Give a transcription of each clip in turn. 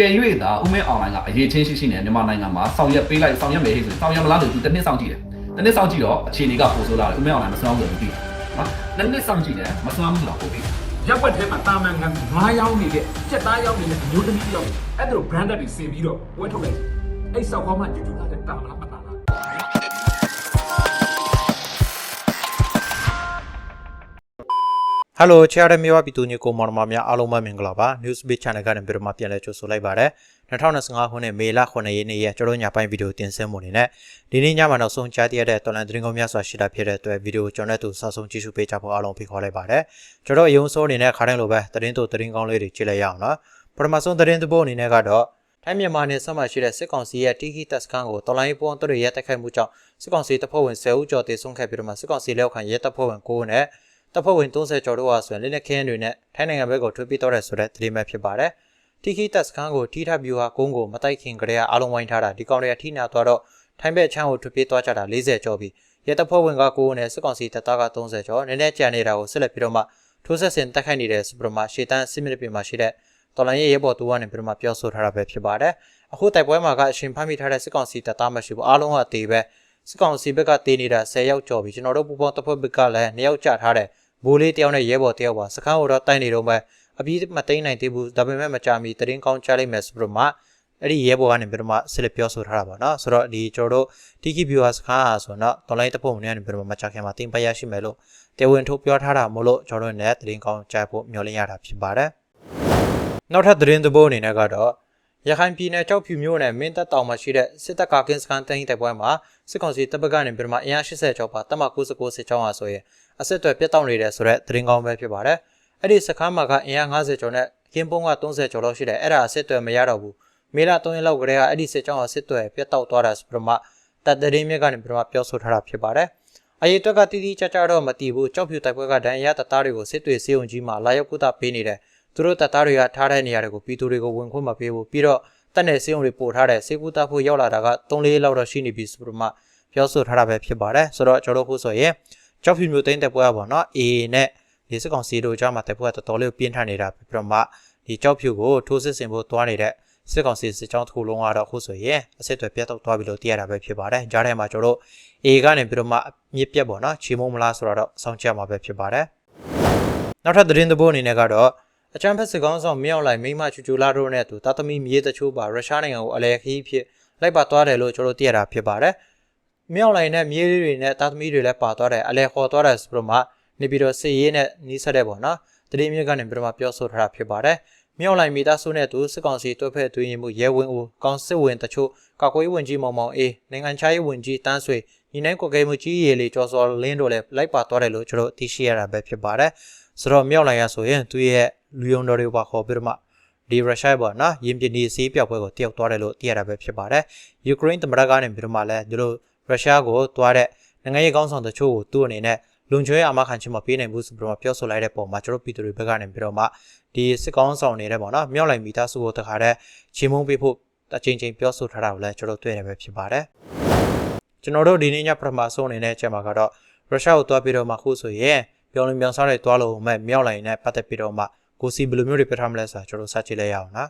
ကယ်၍သာဥမဲအွန်လိုင်းကအရေးချင်းရှိရှိနဲ့မြန်မာနိုင်ငံမှာဆောင်ရွက်ပေးလိုက်ဆောင်ရွက်မယ်ဟေ့ဆိုဆောင်ရွက်မလားလို့သူတစ်နှစ်စောင့်ကြည့်တယ်တစ်နှစ်စောင့်ကြည့်တော့အခြေအနေကပိုဆိုးလာတယ်ဥမဲအွန်လိုင်းမစွမ်းဘူးလို့သိတယ်နော်တစ်နှစ်စောင့်ကြည့်တယ်မစွမ်းဘူးတော့ဟုတ်ပြီရက်ွက်ထဲမှာတာမန်ငံငါးရောင်းနေတဲ့ကြက်သားရောင်းနေတဲ့အမျိုးသမီးတစ်ယောက်အဲ့ဒါလို branded တွေဆင်ပြီးတော့ဝယ်ထုတ်လိုက်အဲ့ဆောက်ခေါင်းမှဂျူဂျူလာတဲ့တာမလား မတာလားဟယ်လိုချာရမြေဝပြည်သူညကိုမောင်နှမများအားလုံးပဲမင်္ဂလာပါ News Beat Channel ကနေပြီးတော့မှပြန်လည်ကြိုဆိုလိုက်ပါရစေ2025ခုနှစ်မေလ9ရက်နေ့ရက်ကျွန်တော်ညပိုင်းဗီဒီယိုတင်ဆက်မှုအနေနဲ့ဒီနေ့ညမှာနောက်ဆုံးကြားသိရတဲ့တော်လန်သတင်းကောင်းများစွာရှိတာဖြစ်တဲ့အတွက်ဗီဒီယိုကျွန်တော်တို့စဆုံးကြည့်ရှုပေးကြဖို့အားလုံးဖိတ်ခေါ်လိုက်ပါတယ်ကျွန်တော်အယုံစိုးအနေနဲ့ခါတိုင်းလိုပဲသတင်းတို့သတင်းကောင်းလေးတွေကြည့်လိုက်ရအောင်နော်ပထမဆုံးသတင်းသဘောအနေနဲ့ကတော့ထိုင်းမြန်မာနယ်စပ်မှာရှိတဲ့စစ်ကောင်စီရဲ့တီကီတပ်စခန်းကိုတော်လိုင်းပေါ်တို့ရဲ့တိုက်ခိုက်မှုကြောင့်စစ်ကောင်စီတပ်ဖွဲ့ဝင်10ဦးကျော်တေဆုံးခဲ့ပြီးတော့မှစစ်ကောင်စီလက်အောက်ခံရဲတပ်ဖွဲ့ဝင်9ဦးနဲ့ တပ်ဖွဲ့ဝင်30ကျော်တို့ဟာဆိုရင်လက်နက်ခဲယမ်းတွေနဲ့ထိုင်းနိုင်ငံဘက်ကိုထွက်ပြေးတော့တယ်ဆိုတဲ့သတင်းပဲဖြစ်ပါတယ်။တီခီတပ်စခန်းကိုတီထဗျူဟာကုန်းကိုမတိုက်ခင်ကတည်းကအလုံးဝိုင်းထားတာဒီကောင်တွေကထိနာသွားတော့ထိုင်းဘက်အချမ်းကိုထွက်ပြေးသွားကြတာ40ကျော်ပြီးရဲတပ်ဖွဲ့ဝင်က9ဦးနဲ့စစ်ကောင်စီတပ်သားက30ကျော်နည်းနည်းကြံနေတာကိုဆက်လက်ပြီးတော့မှထိုးဆက်ဆင်တိုက်ခိုက်နေတဲ့စပရမရှေတန်စစ်မီနစ်ပြင်မှာရှိတဲ့တော်လိုင်းရဲ့ရဲဘော်တူကနေပြီးတော့မှပြောဆိုထားတာပဲဖြစ်ပါတယ်။အခုတိုက်ပွဲမှာကအရှင်ဖမ်းမိထားတဲ့စစ်ကောင်စီတပ်သားမရှိဘူးအားလုံးကအသေးပဲ စစ်ကောင်စီဘက်ကတေးနေတာ10ရောက်ကျော်ပြီကျွန်တော်တို့ပူပေါင်းတပ်ဖွဲ့ဘက်ကလည်း2ရောက်ကြထားတဲ့ဘိုးလေးတယောက်နဲ့ရဲဘော်တယောက်ပါစခန်းကိုတော့တိုက်နေတော့မှအပြီးမသိနိုင်သေးဘူးဒါပေမဲ့မကြမီတရင်ကောင်းချလိုက်မယ်ဆိုတော့မှအဲ့ဒီရဲဘော်ကနေပြီးတော့မှဆက်လက်ပြောဆိုထားတာပါနော်ဆိုတော့ဒီကျွန်တော်တို့ TK viewer စကားဆိုတော့ online တပ်ဖို့မနေနဲ့ပြီးတော့မှမချခင်မှာတင်ပတ်ရရှိမယ်လို့တေဝင်ထုတ်ပြောထားတာမို့လို့ကျွန်တော်တို့လည်းတင်ကောင်းကြဖို့မျှော်လင့်ရတာဖြစ်ပါတယ်နောက်ထပ်သတင်းသဘောအနေနဲ့ကတော့ရခိုင်ပြည်နယ်ကြောက်ဖြူမြို့နယ်မင်းတပ်တောင်မှာရှိတဲ့စစ်တပ်ကာကင်းစခန်းတိုင်းတိုက်ပွဲမှာ စစ်ကောင်စီတပ်ပကနေပြီးတော့မှအင်အား80ကျော်ပါတပ်မ99စစ်ကြောင်းဟာဆိုရင်အဆက်အသွယ်ပြတ်တောက်နေတယ်ဆိုတော့သတင်းကောင်းပဲဖြစ်ပါတယ်။အဲ့ဒီစခန်းမှာကအင်အား50ကျော်နဲ့ကင်းပုံးက30ကျော်လောက်ရှိတယ်။အဲ့ဒါအဆက်အသွယ်မရတော့ဘူး။မေလ3ရက်လောက်ကတည်းကအဲ့ဒီစစ်ကြောင်းအဆက်အသွယ်ပြတ်တောက်သွားတာဆိုပြီးတော့မှတပ်သတင်းမြစ်ကနေပြီးတော့ပြောဆိုထားတာဖြစ်ပါတယ်။အရေးအတွက်ကတီးတီးကြကြတော့မတည်ဘူး။ကြောက်ဖြူတိုက်ပွဲကဒဏ်ရာတပ်သားတွေကိုစစ်တွေစေုံကြီးမှာလာရောက်ကုသပေးနေတယ်။သူတို့တပ်သားတွေကထားတဲ့နေရာတွေကိုပြည်သူတွေကိုဝင်ခွင့်မပေးဘူး။ပြီးတော့တပ်နယ်စေုံတွေပို့ထားတဲ့စေကူတပ်ဖို့ရောက်လာတာက3-4လောက်တော့ရှိနေပြီဆိုပြီးတော့မှ ပြောဆိုထားတာပဲဖြစ်ပါတယ်။ဆိုတော့ကျွန်တော်တို့ဖို့ဆိုရင်ကြောက်ဖြူမျိုးသိန်းတက်ပွဲပါတော့ A နဲ့ဒီစစ်ကောင်စီတို့ကြားမှာတက်ပွဲကတော်တော်လေးပြင်းထန်နေတာပြီးတော့မှဒီကြောက်ဖြူကိုထိုးစစ်ဆင်ဖို့တွားနေတဲ့စစ်ကောင်စီစစ်ကြောင်းတစ်ခုလုံးကတော့အခုဆိုရင်အစစ်တွေပြတ်တော့သွားပြီလို့သိရတာပဲဖြစ်ပါတယ်။ကြားထဲမှာကျွန်တော်တို့ A ကနေပြီးတော့မှမြစ်ပြတ်ပေါ့နော်ချီမုံမလားဆိုတော့စောင့်ကြည့်မှာပဲဖြစ်ပါတယ်။နောက်ထပ်သတင်းသဘောအနေနဲ့ကတော့အချမ်းဖက်စစ်ကောင်းဆောင်မြောက်လိုက်မိမချူချူလာတို့နဲ့သူတာသမီမြေးတချို့ပါရုရှားနိုင်ငံကိုအလဲခီးဖြစ်လိုက်ပါသွားတယ်လို့ကျွန်တော်သိရတာဖြစ်ပါတယ်။ မြောက်လိုက်နဲ့မြေးလေးတွေနဲ့တာသမီတွေလည်းပါသွားတယ်အလဲခေါ်သွားတယ်ဆိုပြီးတော့မှနေပြီးတော့စစ်ရေးနဲ့နီးစပ်တဲ့ပေါ့နော်တတိမြင့်ကနေပြီးတော့မှပြောဆိုထားတာဖြစ်ပါတယ်မြောက်လိုက်မိသားစုနဲ့သူစစ်ကောင်စီတွဲဖက်တွင်းရင်မှုရဲဝင်းဦးကောင်စစ်ဝင်တချို့ကာကွယ်ရေးဝန်ကြီးမောင်မောင်အေးနိုင်ငံခြားရေးဝန်ကြီးတန်းဆွေညီနိုင်ကိုကဲမှုကြီးရေလေးကျော်စောလင်းတို့လည်းလိုက်ပါသွားတယ်လို့ကျွန်တော်သိရှိရတာပဲဖြစ်ပါတယ်ဆိုတော့မြောက်လိုက်ရဆိုရင်သူရဲ့လူယုံတော်တွေပါခေါ်ပြီးတော့မှဒီရုရှားပေါ့နော်ယင်ပြင်းဒီစီးပြောက်ပွဲကိုတယောက်သွားတယ်လို့သိရတာပဲဖြစ်ပါတယ်ယူကရိန်းသမ္မတကနေပြီးတော့မှလည်းဒီလို ရုရှားကိုတွားတဲ့နိုင်ငံရေးကောင်းဆောင်တချို့ကိုသူ့အနေနဲ့လုံခြုံရေးအမခံခြင်းမပေးနိုင်ဘူးဆိုပြီးတော့ပြောဆိုလိုက်တဲ့ပုံမှာကျွန်တော်ပြည်သူတွေဘက်ကနေပြီးတော့မှဒီစစ်ကောင်းဆောင်နေတဲ့ပေါ့နော်မြောက်လိုက်မိသားစုကိုတခါတည်းချင်းမုံပေးဖို့အချိန်ချင်းပြောဆိုထားတာကိုလည်းကျွန်တော်တွေ့နေပဲဖြစ်ပါတယ်ကျွန်တော်တို့ဒီနေ့ညပထမဆုံးအနေနဲ့ချက်မှာကတော့ရုရှားကိုတွားပြီးတော့မှခုဆိုရင်ပြောင်းလင်းပြောင်းစားတဲ့တွားလို့မဲ့မြောက်လိုက်နဲ့ပတ်သက်ပြီးတော့မှကိုစီဘယ်လိုမျိုးတွေပြထားမလဲဆိုတာကျွန်တော်စကြည့်လိုက်ရအောင်နော်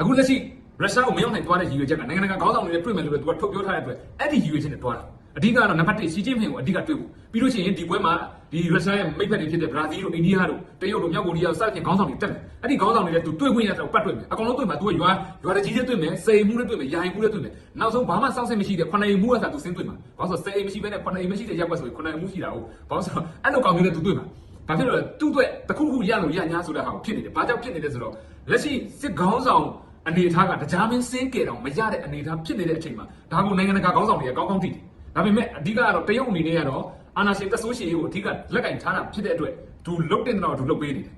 အခုလက်ရှိ ရုရှားကိုမရောက်နိုင်သွားတဲ့ရည်ရွယ်ချက်ကနိုင်ငံတကာခေါင်းဆောင်တွေနဲ့တွေ့မယ်လို့သူကထုတ်ပြောထားတဲ့အတွက်အဲ့ဒီရည်ရွယ်ချက်နဲ့တွားတာအဓိကတော့နံပါတ်1စီချင်းဖင်ကိုအဓိကတွေ့ဖို့ပြီးလို့ရှိရင်ဒီပွဲမှာဒီရုရှားရဲ့မိတ်ဖက်တွေဖြစ်တဲ့ဘရာဇီးတို့အိန္ဒိယတို့တရုတ်တို့မြောက်ကိုရီးယားစသဖြင့်ခေါင်းဆောင်တွေတက်တယ်အဲ့ဒီခေါင်းဆောင်တွေလည်းသူတွေ့ခွင့်ရတော့ပတ်တွေ့မယ်အကောင်လုံးတွေ့မှာသူကရွာရွာတကြီးတွေတွေ့မယ်စေမှုတွေတွေ့မယ်ယာယီမှုတွေတွေ့မယ်နောက်ဆုံးဘာမှစောင့်စိတ်မရှိတဲ့ခုနှစ်အိမ်မှုကစားသူစင်းတွေ့မှာဘာလို့ဆိုစေအိမ်မရှိဘဲနဲ့ခုနှစ်အိမ်မရှိတဲ့ရပ်ကွက်ဆိုရင်ခုနှစ်အိမ်မှုရှိတာဟုတ်ဘာလို့ဆိုတော့အဲ့လိုကောင်မျိုးနဲ့သူတွေ့မှာဘာဖြစ်လို့လဲသူ့အတွက်တခုခုရလို့ရညာဆိုတဲ့ဟာကိုဖြစ်နေတယ်ဘာကြောင့်ဖြစ်နေလဲဆိုတော့လက်ရှိစစ်ခေါင်းဆောင် အနေထားကတရားမင်းစင်းကြတော့မရတဲ့အနေထားဖြစ်နေတဲ့အချိန်မှာဒါကိုနိုင်ငံတကာခေါင်းဆောင်တွေကကောင်းကောင်းသိတယ်ဒါပေမဲ့အဓိကကတော့တရုတ်အနေနဲ့ကတော့အာနာရှင်တက်ဆိုးရှင်ရေးကိုအဓိကလက်ကင်ထားတာဖြစ်တဲ့အတွက်သူလုတ်တင်တော့သူလုတ်ပေးနေတယ်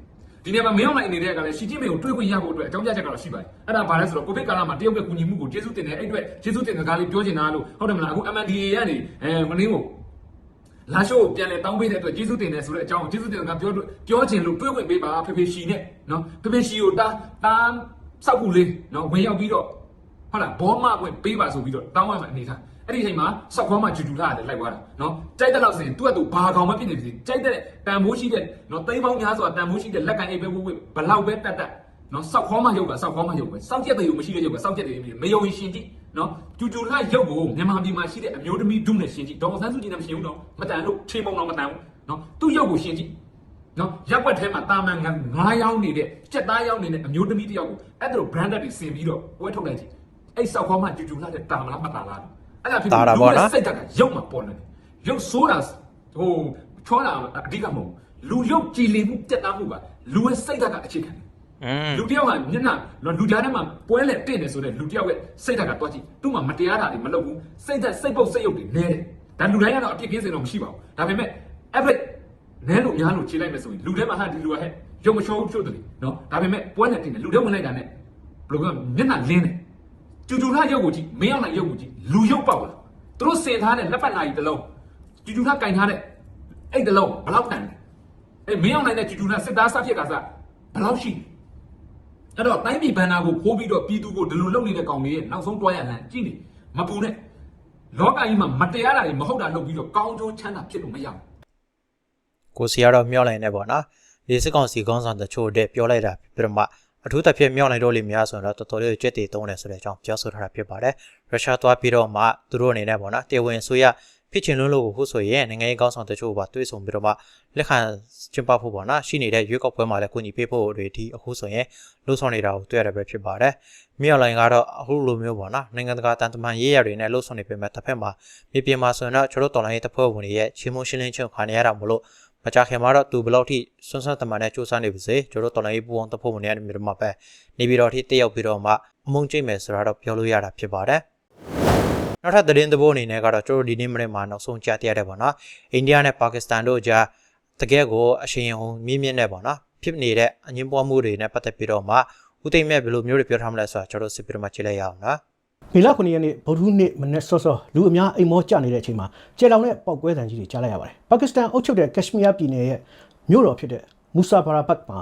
ဒီနေရာမှာမင်းအောင်နိုင်အနေနဲ့ကလည်းရှီကျင်းမေကိုတွေးခွင့်ရဖို့အတွက်အကြောင်းပြချက်ကတော့ရှိပါတယ်အဲ့ဒါဘာလဲဆိုတော့ကိုဗစ်ကာလမှာတရုတ်ကကူညီမှုကိုကျေးဇူးတင်တယ်အဲ့အတွက်ကျေးဇူးတင်စကားလေးပြောချင်တာလို့ဟုတ်တယ်မလားအခု MNDAA ကနေအဲမင်းကိုလာရှိုးကိုပြန်လဲတောင်းပေးတဲ့အတွက်ကျေးဇူးတင်တယ်ဆိုတဲ့အကြောင်းကိုကျေးဇူးတင်စကားပြောပြောချင်လို့တွေးခွင့်ပေးပါဖေဖေရှီနဲ့နော်ဖေဖေရှီကိုတာတာ စောက်ခုလေးနော်ဝင်ရောက်ပြီးတော့ဟုတ်လားဘောမခွင့်ပေးပါဆိုပြီးတော့တောင်းရမှာအနေထားအဲ့ဒီအချိန်မှာစောက်ခေါင်းမှာဂျူဂျူလာတယ်လိုက်သွားတာနော်ကြိုက်တဲ့လောက်ဆိုရင်သူ့အတူဘာကောင်မဖြစ်နေပြီကြိုက်တဲ့တန်မိုးရှိတဲ့နော်သိန်းပေါင်းများစွာတန်မိုးရှိတဲ့လက်ကင်အိပ်ပဲဝှဝှဘလောက်ပဲတက်တက်နော်စောက်ခေါမှရုပ်ကစောက်ခေါမှရုပ်ပဲစောက်ချက်တွေမရှိတဲ့ရုပ်ကစောက်ချက်တွေမရှိမယုံရင်ရှင်ကြည့်နော်ကျူကျူလှရုပ်ကိုမြန်မာပြည်မှာရှိတဲ့အမျိုးသမီးဒုနဲ့ရှင်ကြည့်ဒေါ်အောင်ဆန်းစုကြည်နဲ့မရှင်ဘူးတော့မတန်လို့ထေမုံတော့မတန်ဘူးနော်သူ့ရုပ်ကိုရှင်ကြည့် နော်ရက်ွက်ထဲမှာတာမန်ငါးယောင်းနေတဲ့စက်သားယောင်းနေတဲ့အမျိုးသမီးတစ်ယောက်ကိုအဲ့ဒါလို branded တွေဆင်ပြီးတော့ပွဲထုတ်လိုက်ကြည့်အဲ့စောက်ခေါမှကျူကျူလှတဲ့တာမလားမတာလားအဲ့ဒါဖြစ်စိတ်ကရုပ်မှာပေါ်နေတယ်ရုပ်ဆိုးတာဟိုချောတာအဓိကမဟုတ်လူရုပ်ကြည်လင်မှုတက်တာမှုကလူရဲ့စိတ်ဓာတ်ကအခြေခံတယ်อืมလူတယောက်ကမျက်နှာလူကြားထဲမှာပွဲလဲတင့်နေဆိုတဲ့လူတယောက်ရဲ့စိတ်ဓာတ်ကတွားကြည့်သူ့မှာမတရားတာတွေမလုပ်ဘူးစိတ်ဓာတ်စိတ်ပုတ်စိတ်ရုပ်တွေနဲတယ်ဒါလူတိုင်းကတော့အပြစ်ကင်းစင်တော့မရှိပါဘူးဒါပေမဲ့ average နဲလို့များလို့ခြေလိုက်မယ်ဆိုရင်လူထဲမှာဟာဒီလူကဟဲ့ရုပ်မချောဘူးဖြုတ်တယ်နော်ဒါပေမဲ့ပွဲနဲ့တင်တယ်လူထဲဝင်လိုက်တာနဲ့ဘယ်လိုကမျက်နှာလင်းတယ်ကျူကျူလာရုပ်ကိုကြည့်မင်းအောင်နိုင်ရုပ်ကိုကြည့်လူရုပ်ပေါက်လာသူတို့စင်ထားတဲ့လက်ပတ်နာကြီးတစ်လုံးကျူကျူလာကင်ထားတဲ့အဲ့တစ်လုံးဘယ်လောက်တန်လဲအဲ့မင်းအောင်နိုင်တဲ့ကျူကျူလာစစ်သားစဖြစ်ကစားဘယ်လောက်ရှိလဲအဲ့တော့တိုင်းပြည်ဘန်နာကိုဖိုးပြီးတော့ပြည်သူကိုဒီလိုလုပ်နေတဲ့ကောင်တွေရဲ့နောက်ဆုံးတွားရလမ်းကြည့်နေမပူနဲ့လောကကြီးမှာမတရားတာတွေမဟုတ်တာလုပ်ပြီးတော့ကောင်းကျိုးချမ်းသာဖြစ်လို့မရဘူး ကိုစီကတော့မျောလိုက်နေပေါ့နော်ဒီစစ်ကောင်စီကောင်းဆောင်တချို့တဲ့ပြောလိုက်တာပြီးတော့မှအထူးသဖြင့်မျောလိုက်တော့လိမ့်များဆိုတော့တော်တော်လေးကြက်တီသုံးတယ်ဆိုတဲ့အကြောင်းပြောဆိုထားတာဖြစ်ပါတယ်ရုရှားသွားပြီးတော့မှသူတို့အနေနဲ့ပေါ့နော်တေဝင်ဆိုရဖြစ်ချင်လို့လို့ခုဆိုရင်နိုင်ငံရေးကောင်းဆောင်တချို့ပါတွေးဆုံပြီးတော့မှလက်ခံကျင်းပဖို့ပေါ့နော်ရှိနေတဲ့ရွေးကောက်ပွဲမှာလည်းကိုညီပေးဖို့တွေဒီအခုဆိုရင်လှုပ်ဆောင်နေတာကိုတွေ့ရတာပဲဖြစ်ပါတယ်မြောက်လိုင်းကတော့အခုလိုမျိုးပေါ့နော်နိုင်ငံတကာတန်တမန်ရေးရတွေနဲ့လှုပ်ဆောင်နေပေမဲ့တစ်ဖက်မှာမြေပြင်မှာဆိုရင်တော့ကျွန်တော်တော်လိုင်းရေးတပ်ဖွဲ့ဝင်တွေရဲ့ချင်းမုန်းရှင်းလင်းချုပ်ခံရတာမလို့ မကြခင်မှာတော့သူဘယ်လောက်ထိစွန်းစွန်းတမန်နဲ့စူးစမ်းနေပါစေကျွန်တော်တော်လိုင်းပူအောင်တဖို့မနေရတဲ့မြို့မှာပဲနေပြီးတော့ထိတက်ရောက်ပြီးတော့မှအမုန်းကျိတ်မယ်ဆိုတာတော့ပြောလို့ရတာဖြစ်ပါတယ်နောက်ထပ်သတင်းသဘောအနေနဲ့ကတော့ကျွန်တော်ဒီနေ့မနေ့မှာနောက်ဆုံးကြားသိရတဲ့ပေါ့နော်အိန္ဒိယနဲ့ပါကစ္စတန်တို့ကြားတကယ်ကိုအရှင်ဟုံမြင့်မြင့်နဲ့ပေါ့နော်ဖြစ်နေတဲ့အငင်းပွားမှုတွေနဲ့ပတ်သက်ပြီးတော့မှဦးသိမ့်မဲ့ဘယ်လိုမျိုးတွေပြောထားမလဲဆိုတာကျွန်တော်စစ်ပြီးတော့မှကြည့်လိုက်ရအောင်နော် မေလ9ရက်နေ့ဗုဒ္ဓဟူးနေ့မနေ့စောစောလူအများအိမ်မောကျနေတဲ့အချိန်မှာကျဲလောင်တဲ့ပောက်ကွဲတံကြီးတွေကြားလိုက်ရပါတယ်။ပါကစ္စတန်အုပ်ချုပ်တဲ့ကက်ရှ်မီးယားပြည်နယ်ရဲ့မြို့တော်ဖြစ်တဲ့မူဆာဘာရာဘတ်မှာ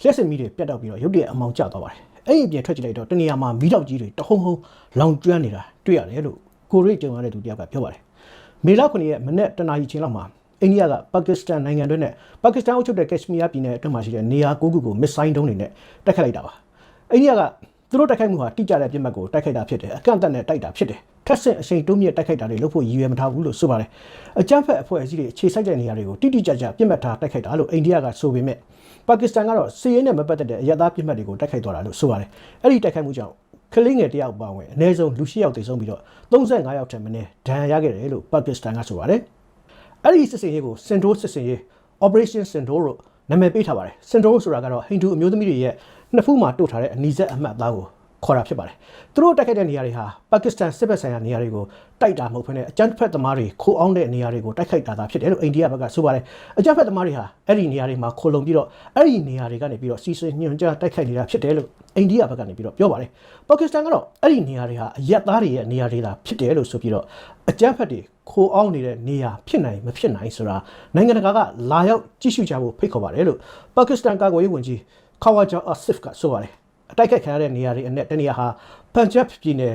လျှက်စစ်မီးတွေပြတ်တောက်ပြီးတော့ရုတ်တရက်အမောင်ကျသွားပါတယ်။အဲ့ဒီအပြင်ထွက်ကြည့်လိုက်တော့တနေရာမှာမီးတောက်ကြီးတွေတဟုံဟုံလောင်ကျွမ်းနေတာတွေ့ရတယ်လို့ကိုရိတ်ကြုံရတဲ့သူတယောက်ကပြောပါတယ်။မေလ9ရက်မနေ့တနာရီချင်းလောက်မှာအိန္ဒိယကပါကစ္စတန်နိုင်ငံတွင်းနဲ့ပါကစ္စတန်အုပ်ချုပ်တဲ့ကက်ရှ်မီးယားပြည်နယ်အတွင်းမှာရှိတဲ့နေရာ၉ခုကိုမစ်ဆိုင်းဒုံးတွေနဲ့တိုက်ခတ်လိုက်တာပါ။အိန္ဒိယက သူတို့တိုက်ခိုက်မှုဟာတိကျတဲ့ပြစ်မှတ်ကိုတိုက်ခိုက်တာဖြစ်တယ်အကန့်အသတ်နဲ့တိုက်တာဖြစ်တယ်ထက်ဆင့်အချိန်တိုးမြင့်တိုက်ခိုက်တာတွေလုပ်ဖို့ရည်ရွယ်မထားဘူးလို့ဆိုပါတယ်အကြမ်းဖက်အဖွဲ့အစည်းတွေအခြေစိုက်တဲ့နေရာတွေကိုတိတိကျကျပြစ်မှတ်ထားတိုက်ခိုက်တာလို့အိန္ဒိယကဆိုပေမဲ့ပါကစ္စတန်ကတော့စီးရဲနဲ့မပတ်သက်တဲ့အရသာပြစ်မှတ်တွေကိုတိုက်ခိုက်သွားတာလို့ဆိုပါတယ်အဲ့ဒီတိုက်ခိုက်မှုကြောင့်ကလေးငယ်တယောက်ပါဝင်အနည်းဆုံးလူ၈ယောက်သေဆုံးပြီးတော့35ယောက်ထက်မနည်းဒဏ်ရာရခဲ့တယ်လို့ပါကစ္စတန်ကဆိုပါတယ်အဲ့ဒီစစ်စင်ရေးကိုစင်တိုးစစ်စင်ရေး Operation Sindor လို့နာမည်ပေးထားပါတယ်။ Sindor ဆိုတာကတော့ဟိန္ဒူအမျိုးသမီးတွေရဲ့ နှစ်ဖူးမှာတို့ထားတဲ့အနီးစက်အမှတ်အသားကိုခေါ်တာဖြစ်ပါတယ်။သူတို့တိုက်ခိုက်တဲ့နေရာတွေဟာပါကစ္စတန်စစ်ဘက်ဆိုင်ရာနေရာတွေကိုတိုက်တာမဟုတ်ဘဲနဲ့အကြမ်းဖက်သမားတွေခိုးအောင်တဲ့နေရာတွေကိုတိုက်ခိုက်တာသာဖြစ်တယ်လို့အိန္ဒိယဘက်ကဆိုပါတယ်။အကြမ်းဖက်သမားတွေဟာအဲ့ဒီနေရာတွေမှာခိုလုံပြီးတော့အဲ့ဒီနေရာတွေကနေပြီးတော့စီစဉ်ညွှန်ကြားတိုက်ခိုက်နေတာဖြစ်တယ်လို့အိန္ဒိယဘက်ကနေပြီးတော့ပြောပါတယ်။ပါကစ္စတန်ကတော့အဲ့ဒီနေရာတွေဟာအရက်သားတွေရဲ့နေရာတွေသာဖြစ်တယ်လို့ဆိုပြီးတော့အကြမ်းဖက်တွေခိုးအောင်နေတဲ့နေရာဖြစ်နိုင်မဖြစ်နိုင်ဆိုတာနိုင်ငံတကာကလာရောက်ကြည့်ရှုကြဖို့ဖိတ်ခေါ်ပါတယ်လို့ပါကစ္စတန်ကာကွယ်ရေးဝန်ကြီး ခါဝါဂျာအာဆစ်ကဆိုပါတယ်အတိုက်ခိုက်ခံရတဲ့နေရာတွေအနက်တနေရာဟာပန်ဂျပ်ပြည်နယ်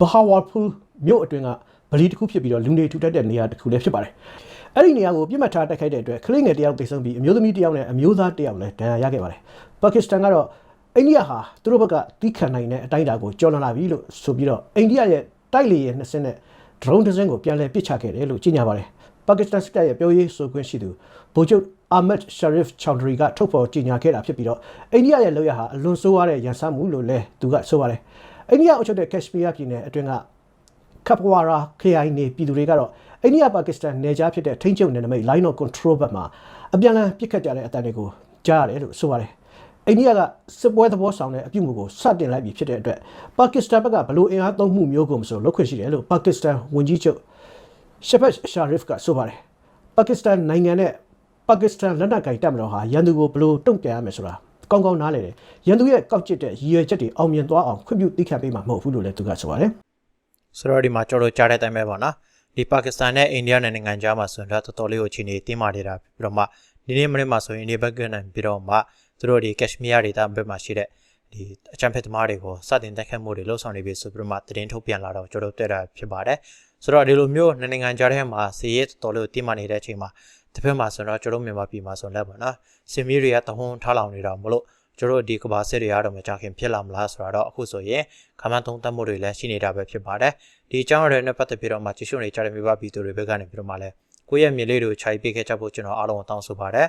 ဘဟာဝါဖူမြို့အတွင်းကဗလီတစ်ခုဖြစ်ပြီးတော့လူနေထူထပ်တဲ့နေရာတစ်ခုလည်းဖြစ်ပါတယ်အဲ့ဒီနေရာကိုပြစ်မှတ်ထားတိုက်ခိုက်တဲ့အတွက်ခလေးငယ်တယောက်သေဆုံးပြီးအမျိုးသမီးတယောက်နဲ့အမျိုးသားတယောက်လည်းဒဏ်ရာရခဲ့ပါတယ်ပါကစ္စတန်ကတော့အိန္ဒိယဟာသူတို့ဘက်ကတီးခံနိုင်တဲ့အတိုင်းအတာကိုကျော်လွန်လာပြီလို့ဆိုပြီးတော့အိန္ဒိယရဲ့တိုက်လေယာဉ်နှစ်စင်းနဲ့ drone တစ်စင်းကိုပြန်လည်ပစ်ချခဲ့တယ်လို့ကြေညာပါတယ်ပါကစ္စတန်စစ်တပ်ရဲ့ပြောရေးဆိုခွင့်ရှိသူဗိုလ်ချုပ် အာမက်ရှာရစ်ချောင်ဒရီကထုတ်ဖော်ကြေညာခဲ့တာဖြစ်ပြီးတော့အိန္ဒိယရဲ့လောက်ရဟာအလွန်ဆိုးရတဲ့ရန်စမှုလို့လည်းသူကဆိုပါတယ်အိန္ဒိယအုပ်ချုပ်တဲ့ကက်ရှ်မီးယားပြည်နယ်အတွင်းကကပ်ဝါရာခရိုင်နေပြည်သူတွေကတော့အိန္ဒိယပါကစ္စတန်နယ်ခြားဖြစ်တဲ့ထိန်းချုပ်နယ်နိမိတ် line of control ဘက်မှာအပြန်အလှန်ပစ်ခတ်ကြတဲ့အတန်တွေကိုကြားရတယ်လို့ဆိုပါတယ်အိန္ဒိယကစစ်ပွဲသဘောဆောင်တဲ့အပြုအမူကိုစတင်လိုက်ပြီဖြစ်တဲ့အတွက်ပါကစ္စတန်ဘက်ကဘလို့အင်အားသုံးမှုမျိုးကိုမဆိုလုပ်ခွင့်ရှိတယ်လို့ပါကစ္စတန်ဝန်ကြီးချုပ်ရှဘတ်ရှာရစ်ကဆိုပါတယ်ပါကစ္စတန်နိုင်ငံနဲ့ ပါကစ္စတန်လက်နက်ကိုင်တပ်မတော်ဟာရန်သူကိုဘလို့တုံ့ပြန်ရမယ်ဆိုတာကောင်းကောင်းနားလည်တယ်ရန်သူရဲ့ကောက်ကျစ်တဲ့ရည်ရွယ်ချက်တွေအောင်မြင်သွားအောင်ခွင့်ပြုသိခံပေးမှာမဟုတ်ဘူးလို့လည်းသူကဆိုပါတယ်ဆိုတော့ဒီမှာကျွန်တော်တို့ကြားတဲ့အတိုင်းပဲပေါ့နော်ဒီပါကစ္စတန်နဲ့အိန္ဒိယနဲ့နိုင်ငံခြားမှာဆိုရင်တော့တော်တော်လေးကိုအခြေအနေတင်းမာနေတာပြီးတော့မှဒီနေ့မနေ့မှာဆိုရင်ဒီဘက်ကနဲ့ပြီးတော့မှသူတို့ဒီကက်ရှ်မီးယားဒေသဘက်မှာရှိတဲ့ဒီအချမ်းဖက်သမားတွေကိုစတင်တိုက်ခတ်မှုတွေလှုပ်ဆောင်နေပြီဆိုပြီးတော့မှသတင်းထုတ်ပြန်လာတော့ကျွန်တော်တို့တွေ့တာဖြစ်ပါတယ်ဆိုတော့ဒီလိုမျိုးနှစ်နိုင်ငံကြားထဲမှာစီရဲတော်တော်လေးကိုတင်းမာနေတဲ့အချိန်မှာ တစ်ဖက်မှာဆိုတော့ကျွန်တော်မြန်မာပြည်မှာဆိုလည်းပေါ့နော်စင်မီတွေကတဟုံထားလောင်နေတာမလို့ကျွန်တော်တို့ဒီကဘာစစ်တွေကတော့မကြခင်ဖြစ်လာမလားဆိုတာတော့အခုဆိုရင်ခမန်းသုံးသပ်မှုတွေလည်းရှိနေတာပဲဖြစ်ပါတယ်ဒီအကြောင်းအရာတွေနဲ့ပတ်သက်ပြီးတော့မှကြည့်ရှုနေကြတဲ့မိဘပြည်သူတွေဘက်ကနေပြီးတော့မှလည်းကိုယ့်ရဲ့မြေလေးတွေကိုခြိုက်ပေးခဲ့ကြဖို့ကျွန်တော်အားလုံးကိုတောင်းဆိုပါတယ်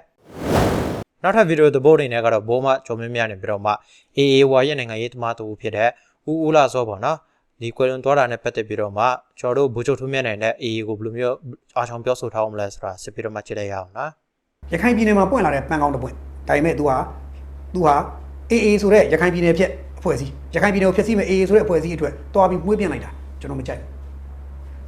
နောက်ထပ်ဗီဒီယိုသဘောတွေနဲ့ကတော့ဘိုးမဂျုံမြမြနဲ့ပြီးတော့မှ AAY ရဲ့နိုင်ငံရေးသမားတူဖြစ်တဲ့ဦးဦးလာစောပေါ့နော် ဒီကွယ်လွန်သွားတာနဲ့ပတ်သက်ပြီးတော့မှကျွန်တော်တို့ဘူချုပ်ထုံးမြနိုင်တဲ့ AA ကိုဘယ်လိုမျိုးအားချောင်ပြောဆိုထားအောင်မလဲဆိုတာစစ်ပြီးတော့မှကြည့်လိုက်ရအောင်နော် ရခိုင်ပြည်နယ်မှာပွင့်လာတဲ့ပန်းကောင်းတစ်ပွင့်ဒါပေမဲ့ तू ဟာ तू ဟာ AA ဆိုတဲ့ရခိုင်ပြည်နယ်ဖြစ်အဖွဲ့အစည်းရခိုင်ပြည်နယ်ကိုဖျက်ဆီးမဲ့ AA ဆိုတဲ့အဖွဲ့အစည်းအတွက်တွားပြီးမှုေးပြင်းလိုက်တာကျွန်တော်မကြိုက်ဘူး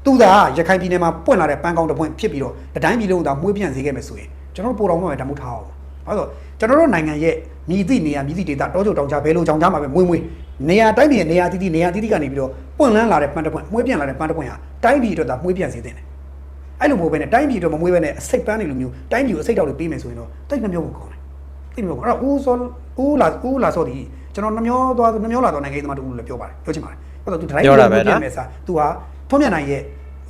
။ तू သာရခိုင်ပြည်နယ်မှာပွင့်လာတဲ့ပန်းကောင်းတစ်ပွင့်ဖြစ်ပြီးတော့တတိုင်းပြည်လုံးသာမှုေးပြင်းစေခဲ့မယ်ဆိုရင်ကျွန်တော်တို့ပိုတော်မှပဲဓာတ်မှုထားအောင်။ဘာလို့လဲကျွန်တော်တို့နိုင်ငံရဲ့မြည်သည့်နေရာမြည်သည့်ဒေသတောချုပ်တောင်ကြားဘဲလိုကြောင်ကြားမှာပဲမွေးမွေး နေရာတိုင်းပြည်နေရာတီးတီးနေရာတီးတီးကနေပြီးတော့ပွင့်လန်းလာတဲ့ပန်းတစ်ပွင့်မှုေးပြင်းလာတဲ့ပန်းတစ်ပွင့်ဟာတိုင်းပြည်အတွက်သာမှုေးပြင်းစေတဲ့တယ်။အဲ့လိုမဟုတ်ဘဲနဲ့တိုင်းပြည်အတွက်မမွေးဘဲနဲ့အစိတ်ပန်းနေလိုမျိုးတိုင်းပြည်ကိုအစိတ်တောက်တွေပေးမယ်ဆိုရင်တော့တိတ်နှမျောဖို့ကောင်းတယ်။တိတ်နှမျောဖို့အဲ့တော့ဦးစောဦးလာဦးလာစောဒီကျွန်တော်နှမျောသွားနှမျောလာတော့နိုင်ငံရေးသမားတူလို့လည်းပြောပါတယ်ပြောချင်ပါတယ်။ဟုတ်တော့သူဒရိုက်ပြင်မယ်စာသူဟာထွန်းမြတ်နိုင်ရဲ့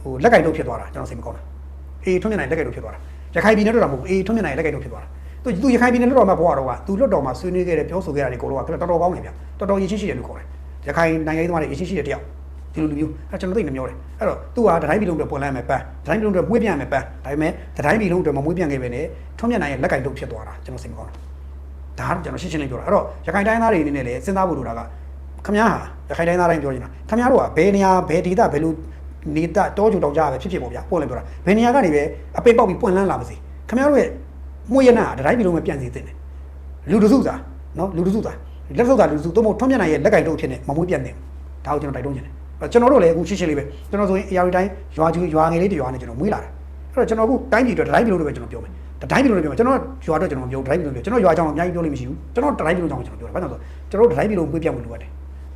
ဟိုလက်ကင်တော့ဖြစ်သွားတာကျွန်တော်စိတ်မကောင်းတာ။အေးထွန်းမြတ်နိုင်လက်ကင်တော့ဖြစ်သွားတာ။ရခိုင်ပြည်နယ်တော့မဟုတ်ဘူးအေးထွန်းမြတ်နိုင်လက်ကင်တော့ဖြစ်သွားတာ။ သူသူရခိုင်ပြည်နယ်လွှတ်တော်မှာဘွားတော့ကသူလွှတ်တော်မှာဆွေးနွေးခဲ့တယ်ပြောဆိုခဲ့တာတွေအကုန်လုံးကတော်တော်ကောင်းနေဗျတော်တော်ရည်ရှိရှိတယ်လို့ခေါ်တယ်ရခိုင်နိုင်ငံရေးသမားတွေရည်ရှိရှိတဲ့တယောက်ဒီလိုလူမျိုးအဲကျွန်တော်သိနေမျောတယ်အဲ့တော့သူကတတိုင်းပြည်လုံးအတွက်ပွင့်လန်းမယ်ပန်းတတိုင်းပြည်လုံးအတွက်မွေးပြန်မယ်ပန်းဒါပေမဲ့တတိုင်းပြည်လုံးအတွက်မမွေးပြန်ခဲ့ပဲနဲ့ထွန်းမြတ်နိုင်ရဲ့လက်ကင်တုပ်ဖြစ်သွားတာကျွန်တော်စိတ်မကောင်းဘူးဒါကတော့ကျွန်တော်ရှင်းရှင်းလေးပြောတာအဲ့တော့ရခိုင်တိုင်းသားတွေအနေနဲ့လည်းစဉ်းစားဖို့လိုတာကခမရဟာရခိုင်တိုင်းသားတိုင်းပြောနေတာခမရတို့ကဘယ်နေရာဘယ်ဒေသဘယ်လိုနေတာတောကြုံတောင်ကြရပဲဖြစ်ဖြစ်ပေါ့ဗျာပွင့်လန်းပြောတာဘယ်နေရာကနေပဲအပင်ပေါက်ပြီးပွင့်လန်းလာပါစေခမရတို့ရဲ့ မွေးရနာတတိုင်းပြည်လုံးမှာပြန်စီတင်တယ်လူတစုစာနော်လူတစုစာလက်စုပ်စာလူတစုသို့မဟုတ်ထွန်းမြတ်နိုင်ရဲ့လက်ကင်တုပ်ဖြစ်နေမမွေးပြတ်နေဒါကိုကျွန်တော်တိုက်တွန်းချင်တယ်ကျွန်တော်တို့လည်းအခုရှင်းရှင်းလေးပဲကျွန်တော်ဆိုရင်အရာဒီတိုင်းရွာကျူရွာငယ်လေးတရွာနဲ့ကျွန်တော်မွေးလာတယ်အဲ့တော့ကျွန်တော်အခုတိုင်းပြည်အတွက်တိုင်းပြည်လို့ပဲကျွန်တော်ပြောမယ်တိုင်းပြည်လို့ပြောမယ်ကျွန်တော်ရွာအတွက်ကျွန်တော်မပြောတိုင်းပြည်လို့ပြောကျွန်တော်ရွာကြောင်အများကြီးပြောလို့မရှိဘူးကျွန်တော်တိုင်းပြည်လို့ကြောင်ကျွန်တော်ပြောတယ်ဘာလို့လဲဆိုတော့ကျွန်တော်တိုင်းပြည်လို့မွေးပြတ်မှုလိုရတယ်